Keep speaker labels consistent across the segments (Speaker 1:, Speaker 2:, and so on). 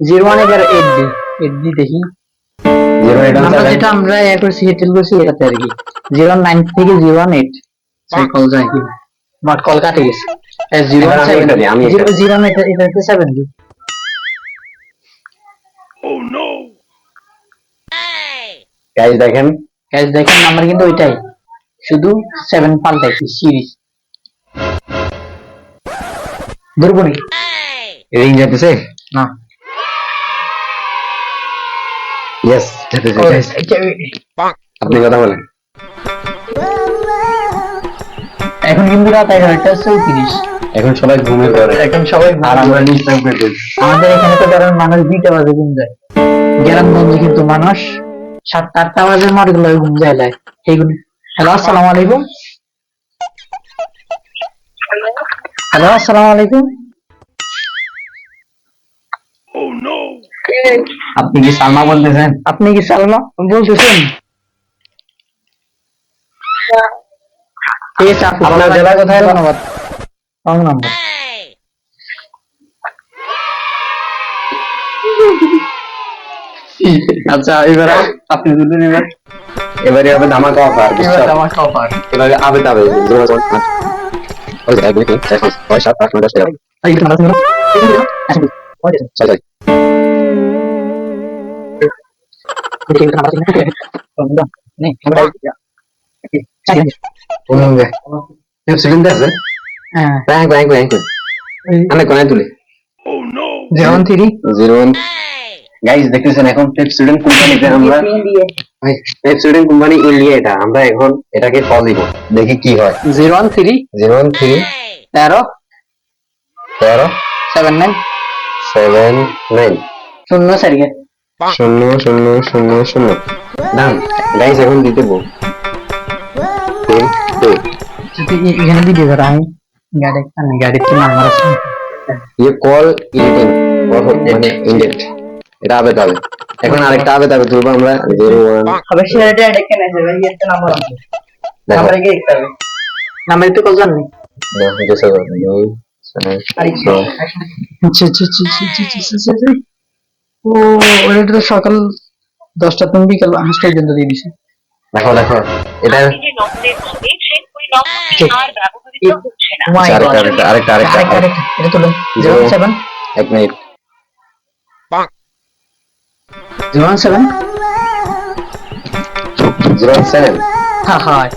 Speaker 1: Zero one এবার eight D eight D দেখি।
Speaker 2: Zero eight
Speaker 1: আমরা যেটা আমরা ইয়ে করছি হেটেল করছি এটাতে আর কি। জিরো নাইন থেকে জিরো ওয়ান এইট সেই কল যায় কি। বাট কল কাটে গেছে জিরো
Speaker 2: এবার আমি এটা দিই, আমি এটা
Speaker 1: জিরো জিরো এটা এটা সেভেন ডি
Speaker 2: গাইস দেখেন।
Speaker 1: নাম্বার কিন্তু ওইটাই। শুধু সেভেন পাল্টাইছি সিরিজ দুর্বনি
Speaker 2: রিং যেতেছে
Speaker 1: না।
Speaker 2: ইয়েস। আপনি কথা বলেন।
Speaker 1: এখন কিন্তু রাত এগারোটা চৌত্রিশ
Speaker 2: এখন সবাই ঘুমিয়ে পড়ে।
Speaker 1: এখন সবাই
Speaker 2: আর আমরা ডিস্টার্ব করে
Speaker 1: আমাদের এখানে তো ধরেন মানুষ দুইটা বাজে ঘুম যায় গ্রামগঞ্জে কিন্তু মানুষ সাতটা আটটা বাজে মারগুলো ঘুম যায় লাই এইগুলো হ্যালো আসসালামু আলাইকুম। হ্যালো আসসালামু আলাইকুম।
Speaker 2: আপনি কি সালমা বলতেছেন?
Speaker 1: আপনি কি সালমা বলতেছেন? ঠিক আছে আপু
Speaker 2: আপনার জেলা কোথায়?
Speaker 1: ধন্যবাদ। নম্বর। আচ্ছা এবার আপনি দুদিন এবার
Speaker 2: এবারে হবে ধামাকা অফার
Speaker 1: এবার
Speaker 2: আবে তাবে এক পাঁচ ছয় সাত আট নয় দশ এখন টেপ স্টুডেন্ট কোম্পানিতে আমরা টেপ কোম্পানি এটা আমরা এখন এটাকে কল দিব দেখি কি হয়
Speaker 1: zero one three
Speaker 2: zero one three
Speaker 1: তেরো
Speaker 2: তেরো
Speaker 1: সেভেন নাইন
Speaker 2: সেভেন নাইন
Speaker 1: শূন্য সারিয়ে
Speaker 2: শূন্য শূন্য শূন্য শূন্য। দাম গাইস এখন দিয়ে দেবো।
Speaker 1: এখানে দিয়ে দেবো আমি গাড়ি গাড়ির তো নাম্বার আছে।
Speaker 2: ইয়ে কল ইন্ডেন্ট মানে ইন্ডেন্ট এটা আবেদ হবে। এখন আচ্ছা। আরেকটা আবেদ আবেদ ধরবো আমরা জিরো ওয়ান
Speaker 1: এটা এটা কেন আছে? ভাই তো নাম্বার আছে। নাম্বার কি হবে। নাম্বার তো কল জানি
Speaker 2: না এটা
Speaker 1: সব
Speaker 2: আরে
Speaker 1: আচ্ছা আচ্ছা আচ্ছা আচ্ছা আচ্ছা আচ্ছা।, আচ্ছা, আচ্ছা ও ওটা তো সকাল দশটা তুমি বিকাল পাঁচটা পর্যন্ত দিয়ে দিছে।
Speaker 2: দেখো দেখো এটা আরেকটা আরেকটা আরেকটা
Speaker 1: এটা জিরো সেভেন
Speaker 2: এক minute.
Speaker 1: Zero seven
Speaker 2: zero seven
Speaker 1: হ্যাঁ হয়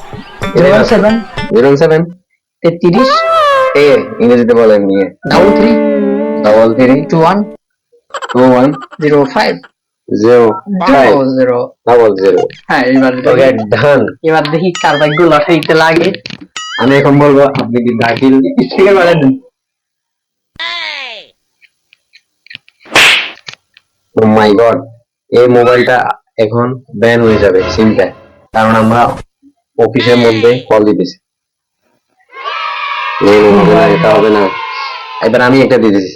Speaker 1: জিরো সেভেন
Speaker 2: জিরো সেভেন
Speaker 1: তেত্রিশ।
Speaker 2: এ ইংরেজিতে বলেন নিয়ে
Speaker 1: double three
Speaker 2: double three
Speaker 1: two one হ্যাঁ এবার
Speaker 2: ওকে ডান
Speaker 1: এবার দেখি কার ভাগ্য লটারিতে লাগে।
Speaker 2: আমি এখন বলব আপনি কি দাখিল?
Speaker 1: স্পিকার বাড়াই দিন
Speaker 2: ও মাই গড এই মোবাইলটা এখন ব্যান হয়ে যাবে সিমটা কারণ আমরা অফিসের মধ্যে কল দিতেছি। এটা হবে না। এবার আমি একটা দিয়ে দিচ্ছি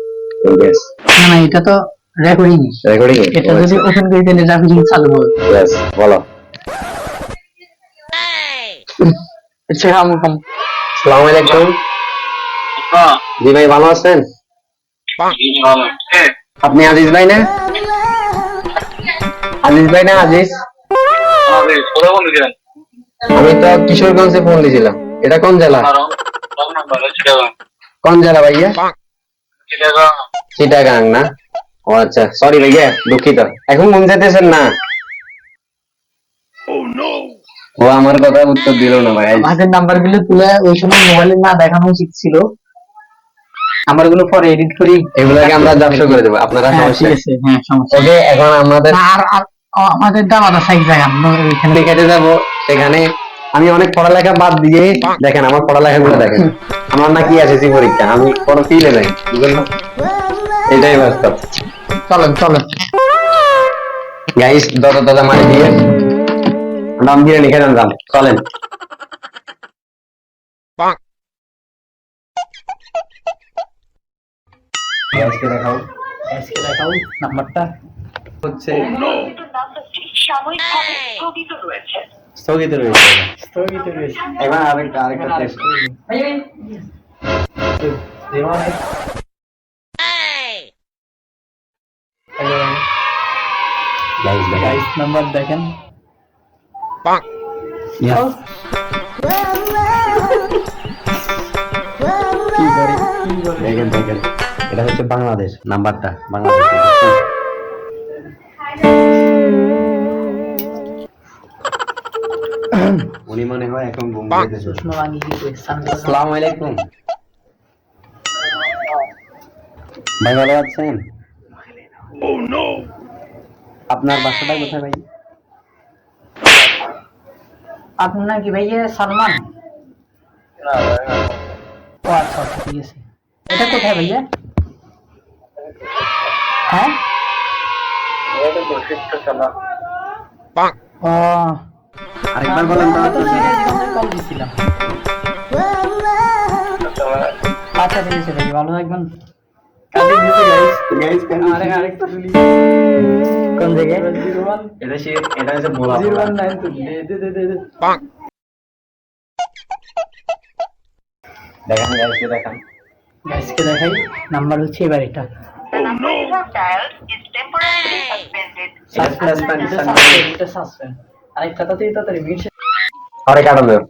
Speaker 1: না না এটা তো রেকর্ডিং
Speaker 2: রেকর্ডিং
Speaker 1: এটা যদি ওপেন করে রেকর্ডিং চালু হবে
Speaker 2: বলো।
Speaker 1: আচ্ছা
Speaker 2: আসসালামু আলাইকুম। জি ভাই ভালো আছেন? আপনি আজিজ ভাই না? আজিজ ভাই না আজিজ? আমি তো কিশোরগঞ্জে ফোন দিয়েছিলাম। এটা কোন জেলা? কোন জেলা ভাইয়া? চিটাগাং। না? ও আচ্ছা সরি ভাইয়া দুঃখিত। এখন ঘুম যেতেছেন না? ও আমার কথা উত্তর দিল না ভাই।
Speaker 1: আমাদের নাম্বারগুলো তুলে ওই সময় মোবাইলে না দেখানো উচিত ছিল। নাম্বারগুলো পরে এডিট করি।
Speaker 2: এগুলাকে আমরা ব্যবসা করে দেবো। আপনারা
Speaker 1: হ্যাঁ
Speaker 2: সমস্যা
Speaker 1: আছে হ্যাঁ সমস্যা।
Speaker 2: ওকে এখন আমাদের
Speaker 1: আর আমাদের দাম আদা সাইজ আমরা ওইখানে
Speaker 2: দেখাতে যাব। সেখানে আমি অনেক পড়ালেখা বাদ দিয়ে দেখেন আমার পড়ালেখা গুলো দেখেন। আমার না কি এসেছি পরীক্ষা আমি কোনো ফিলে নাই বুঝলেন এটাই বাস্তব।
Speaker 1: চলেন চলেন।
Speaker 2: গাইস দাদা দাদা মানে দিয়ে। নাম দিয়ে লিখে দেন যান চলেন। গাইসকে দেখাও
Speaker 1: আজকে দেখাও নাম্বারটা।
Speaker 2: হচ্ছে
Speaker 3: সাময়িকভাবে স্থগিত রয়েছে।
Speaker 2: স্থগিত রয়েছে
Speaker 1: স্থগিত রয়েছে
Speaker 2: এবার আরেকটা আরেকটা টেস্ট গাইস দেখাই
Speaker 1: গাইস নাম্বার দেখেন
Speaker 2: Yes.
Speaker 1: কি করে কি করে
Speaker 2: দেখেন দেখেন এটা হচ্ছে বাংলাদেশ নাম্বারটা বাংলাদেশ উনি মনে হয় এখন ঘুম আসসালামু আলাইকুম। ভাই ভালো আছেন আপনার বাসাটা কোথায় ভাই?
Speaker 1: আপনার কি ভাইয়া সালমান। ও আচ্ছা আচ্ছা ঠিক আছে। এটা কোথায় ভাইয়া? হ্যাঁ? ও
Speaker 2: আরেকবার বলেন তো।
Speaker 1: আমি কল দিছিলাম। আচ্ছা ঠিক আছে ভাই ভালো থাকবেন। কাজে গেছে গাইস আরে আরেকটা তুলি কোন জায়গায়?
Speaker 2: এটা সে এটা হচ্ছে বলা
Speaker 1: জিরো ওয়ান নাইন টু। দে দে দে দে দে।
Speaker 2: গাইসকে দেখান।
Speaker 1: গাইসকে দেখাই? নাম্বার হচ্ছে এবার এটা।
Speaker 2: Suspend.
Speaker 1: আরেকটা তাড়াতাড়ি তাড়াতাড়ি মিট
Speaker 2: আরে কাটা দেব